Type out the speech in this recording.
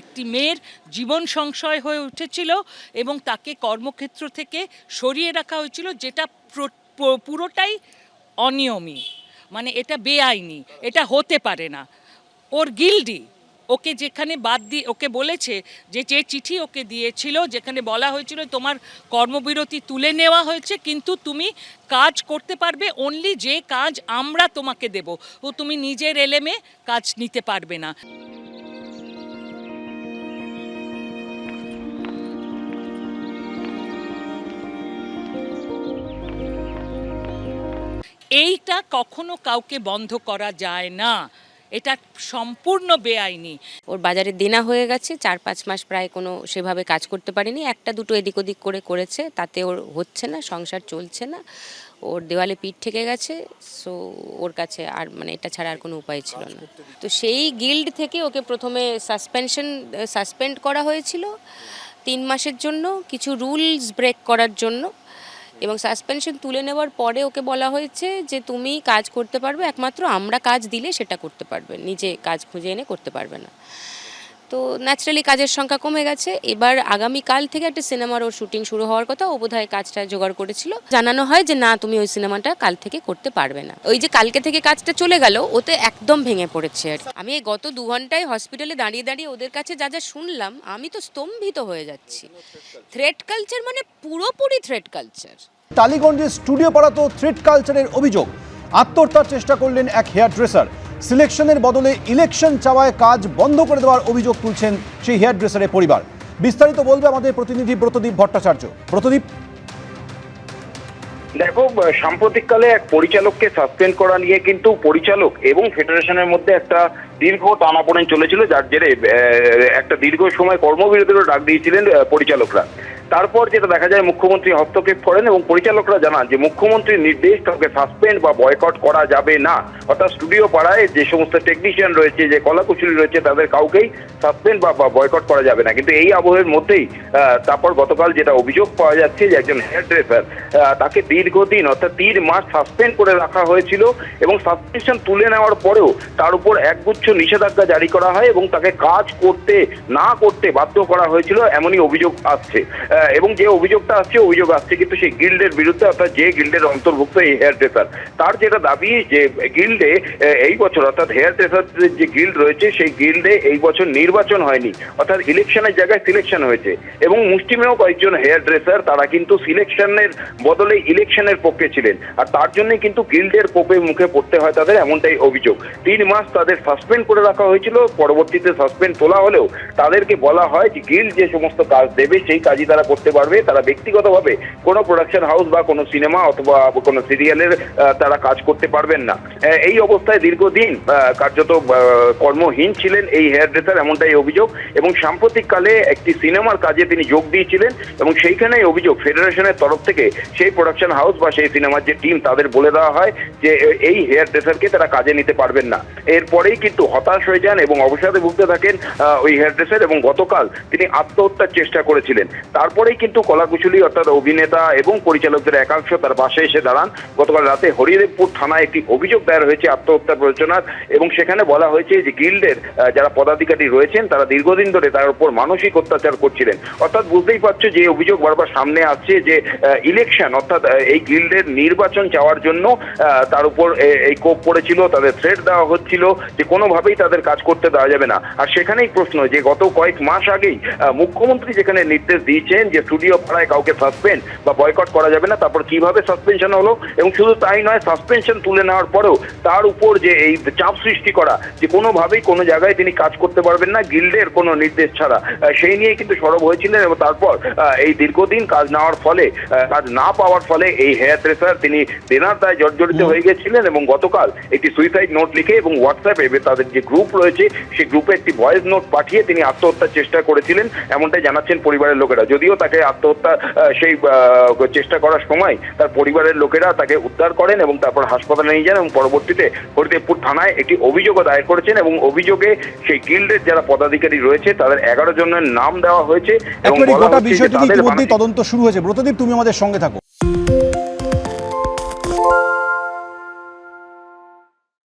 একটি মেয়ের জীবন সংশয় হয়ে উঠেছিল এবং তাকে কর্মক্ষেত্র থেকে সরিয়ে রাখা হয়েছিল, যেটা পুরোটাই অনিয়মী। মানে এটা বেআইনি, এটা হতে পারে না। ওর গিল্ডি, ওকে যেখানে বাদ দিয়ে ওকে বলেছে যে যে চিঠি ওকে দিয়েছিল, যেখানে বলা হয়েছিল, তোমার কর্মবিরতি তুলে নেওয়া হয়েছে, কিন্তু তুমি কাজ করতে পারবে অনলি যে কাজ আমরা তোমাকে দেব। ও তুমি নিজের এলেমে কাজ নিতে পারবে না। এইটা কখনো কাউকে বন্ধ করা যায় না। এটা সম্পূর্ণ বেআইনি। ওর বাজারে দেনা হয়ে গেছে চার পাঁচ মাস প্রায় কোনো সেভাবে কাজ করতে পারেনি। একটা দুটো এদিক ওদিক করে করেছে, তাতে ওর হচ্ছে না, সংসার চলছে না। ওর দেওয়ালে পিঠ থেকে গেছে সো ওর কাছে আর মানে এটা ছাড়া আর কোনো উপায় ছিল না। তো সেই গিল্ড থেকে ওকে প্রথমে সাসপেনশন সাসপেন্ড করা হয়েছিল। তিন মাসের জন্য, কিছু রুলস ব্রেক করার জন্য। এবং সাসপেনশন তুলে নেওয়ার পরে ওকে বলা হয়েছে যে, তুমি কাজ করতে পারবে, একমাত্র আমরা কাজ দিলে সেটা করতে পারবে, নিজে কাজ খুঁজে এনে করতে পারবে না। তো ন্যাচারালি কাজের সংখ্যা কমে গেছে। এবার আগামী কাল থেকে একটা সিনেমার ওর শুটিং শুরু হওয়ার কথা ও বোধহয় কাজটা জোগাড় করেছিল। জানানো হয় যে, না, তুমি ওই সিনেমাটা কাল থেকে করতে পারবে না। ওই যে কালকে থেকে কাজটা চলে গেল, ওতে একদম ভেঙে পড়েছে আর। আমি এই গত দু ঘন্টায় হসপিটালে দাঁড়িয়ে দাঁড়িয়ে ওদের কাছে যা যা শুনলাম, আমি তো স্তম্ভিত হয়ে যাচ্ছি। থ্রেড কালচার মানে পুরোপুরি থ্রেড কালচার টালিগঞ্জের স্টুডিও পাড়াতেও থ্রেড কালচারের অভিযোগ। আত্মহত্যার চেষ্টা করলেন এক হেয়ার ড্রেসার সিলেকশনের বদলে ইলেকশন চাওয়ায় কাজ বন্ধ করে দেওয়ার অভিযোগ তুলছেন সেই হেয়ার ড্রেসারের পরিবার। বিস্তারিত বলবে আমাদের প্রতিনিধি ব্রতদীপ ভট্টাচার্য। ব্রতদীপ দেখো সাম্প্রতিককালে এক পরিচালককে সাসপেন্ড করা নিয়ে কিন্তু পরিচালক এবং ফেডারেশনের মধ্যে একটা দীর্ঘ টানাপোড়েন চলেছিল, যার জেরে একটা দীর্ঘ সময় কর্মবিরতিরও ডাক দিয়েছিলেন পরিচালকরা। তারপর যেটা দেখা যায়, মুখ্যমন্ত্রী হস্তক্ষেপ করেন এবং পরিচালকরা জানান যে মুখ্যমন্ত্রীর নির্দেশ কাউকে সাসপেন্ড বা বয়কট করা যাবে না। অর্থাৎ স্টুডিও পাড়ায় যে সমস্ত টেকনিশিয়ান রয়েছে, যে কলাকুশলী রয়েছে, তাদের কাউকেই সাসপেন্ড বা বয়কট করা যাবে না। কিন্তু এই আবহের মধ্যেই তারপর গতকাল যেটা অভিযোগ পাওয়া যাচ্ছে যে একজন হেয়ার ড্রেসার তাকে দীর্ঘদিন, অর্থাৎ তিন মাস সাসপেন্ড করে রাখা হয়েছিল এবং সাসপেনশন তুলে নেওয়ার পরেও তার উপর একগুচ্ছ নিষেধাজ্ঞা জারি করা হয় এবং তাকে কাজ করতে, না করতে বাধ্য করা হয়েছিল, এমনই অভিযোগ আসছে। এবং যে অভিযোগটা আসছে, অভিযোগ আসছে কিন্তু সেই গিল্ডের বিরুদ্ধে, অর্থাৎ যে গিল্ডের অন্তর্ভুক্ত এই হেয়ার ড্রেসার তার যেটা দাবি যে গিল্ডে এই বছর, অর্থাৎ হেয়ার ড্রেসারদের যে গিল্ড রয়েছে, সেই গিল্ডে এই বছর নির্বাচন হয়নি। অর্থাৎ ইলেকশনের জায়গায় সিলেকশন হয়েছে। এবং মুষ্টিমেয় কয়েকজন হেয়ার ড্রেসার তারা কিন্তু সিলেকশনের বদলে ইলেকশনের পক্ষে ছিলেন। আর তার জন্যই কিন্তু গিল্ডের কোপে মুখে পড়তে হয় তাদের এমনটাই অভিযোগ। তিন মাস তাদের সাসপেন্ড করে রাখা হয়েছিল, পরবর্তীতে সাসপেন্ড তোলা হলেও তাদেরকে বলা হয় যে গিল্ড যে সমস্ত কাজ দেবে, সেই কাজই তারা করতে পারবে, তারা ব্যক্তিগতভাবে কোনো প্রোডাকশন হাউস বা কোনো সিনেমা অথবা কোনো সিরিয়ালের তারা কাজ করতে পারবেন না। এই অবস্থায় দীর্ঘদিন কার্যত কর্মহীন ছিলেন এই হেয়ার ড্রেসার এমনটাই অভিযোগ। এবং সাম্প্রতিককালে একটি সিনেমার কাজে তিনি যোগ দিয়েছিলেন এবং সেইখানেই অভিযোগ ফেডারেশনের তরফ থেকে সেই প্রোডাকশন হাউস বা সেই সিনেমার যে টিম তাদের বলে দেওয়া হয় যে, এই হেয়ার ড্রেসারকে তারা কাজে নিতে পারবেন না। এরপরেই কিন্তু হতাশ হয়ে যান এবং অবসাদে ভুগতে থাকেন ওই হেয়ার ড্রেসার এবং গতকাল তিনি আত্মহত্যার চেষ্টা করেছিলেন। তারপরেই কিন্তু কলাকুশলী অর্থাৎ অভিনেতা এবং পরিচালকদের একাংশ তার বাসে এসে দাঁড়ান। গতকাল রাতে হরিদেবপুর থানায় একটি অভিযোগ দায়ের হয়েছে আত্মহত্যার প্ররোচনার এবং সেখানে বলা হয়েছে যে গিল্ডের যারা পদাধিকারী রয়েছেন, তারা দীর্ঘদিন ধরে তার উপর মানসিক অত্যাচার করছিলেন। অর্থাৎ বুঝতেই পারছ যে অভিযোগ বারবার সামনে আসছে যে ইলেকশন অর্থাৎ এই গিল্ডের নির্বাচন চাওয়ার জন্য তার উপর এই কোপ পড়েছিল, তাদের থ্রেট দেওয়া হচ্ছিল যে কোনোভাবেই তাদের কাজ করতে দেওয়া যাবে না। আর সেখানেই প্রশ্ন যে গত কয়েক মাস আগেই মুখ্যমন্ত্রী যেখানে নির্দেশ দিয়েছেন যে স্টুডিও পাড়ায় কাউকে সাসপেন্ড বা বয়কট করা যাবে না, তারপর কীভাবে সাসপেনশন হলো? এবং শুধু তাই নয় সাসপেনশন তুলে নেওয়ার পরেও তার উপর যে এই চাপ সৃষ্টি করা, যে কোনোভাবেই কোনো জায়গায় তিনি কাজ করতে পারবেন না গিল্ডের কোনো নির্দেশ ছাড়া। সেই নিয়ে কিন্তু সরব হয়েছিলেন এবং তারপর এই দীর্ঘদিন কাজ নেওয়ার ফলে কাজ না পাওয়ার ফলে এই হেয়ার ড্রেসার তিনি দেনার দায় জর্জরিত হয়ে গেছিলেন এবং গতকাল একটি সুইসাইড নোট লিখে এবং হোয়াটসঅ্যাপে তাদের যে গ্রুপ রয়েছে, সেই গ্রুপে একটি ভয়েস নোট পাঠিয়ে তিনি আত্মহত্যার চেষ্টা করেছিলেন, এমনটাই জানাচ্ছেন পরিবারের লোকেরা। যদিও তাকে আত্মহত্যা সেই চেষ্টা করার সময় তার পরিবারের লোকেরা তাকে উদ্ধার করেন এবং তারপর হাসপাতালে নিয়ে যান এবং পরবর্তীতে হরিদেবপুর থানায় একটি অভিযোগও দায়ের করেছেন এবং অভিযোগে সেই গিল্ডের যারা পদাধিকারী রয়েছে তাদের এগারো জনের নাম দেওয়া হয়েছে এবং গোটা বিষয়টি তাদের ইতিমধ্যেই তদন্ত শুরু হয়েছে। ব্রতদীপ তুমি আমাদের সঙ্গে থাকো।